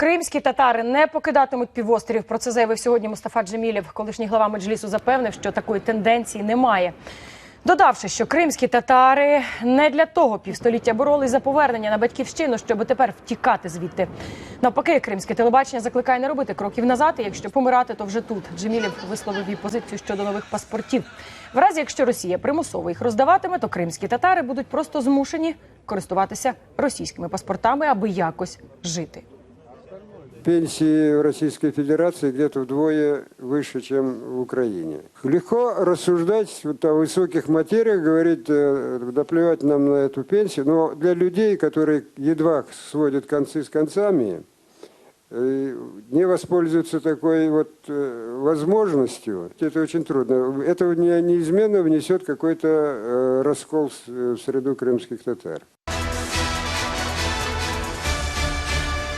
Кримські татари не покидатимуть півострів. Про це заявив сьогодні Мустафа Джемілєв. Колишній глава меджлісу запевнив, що такої тенденції немає. Додавши, що кримські татари не для того півстоліття боролись за повернення на батьківщину, щоб тепер втікати звідти. Навпаки, кримське телебачення закликає не робити кроків назад. І якщо помирати, то вже тут. Джемілєв висловив і позицію щодо нових паспортів. В разі, якщо Росія примусово їх роздаватиме, то кримські татари будуть просто змушені користуватися російськими паспортами, аби якось жити. Пенсии в Российской Федерации где-то вдвое выше, чем в Украине. Легко рассуждать вот о высоких материях, говорить, э, да нам на эту пенсию, но для людей, которые едва сводят концы с концами, э, не воспользуются такой вот э, возможностью, это очень трудно. Это не- неизменно внесет какой-то раскол в среду крымских татар.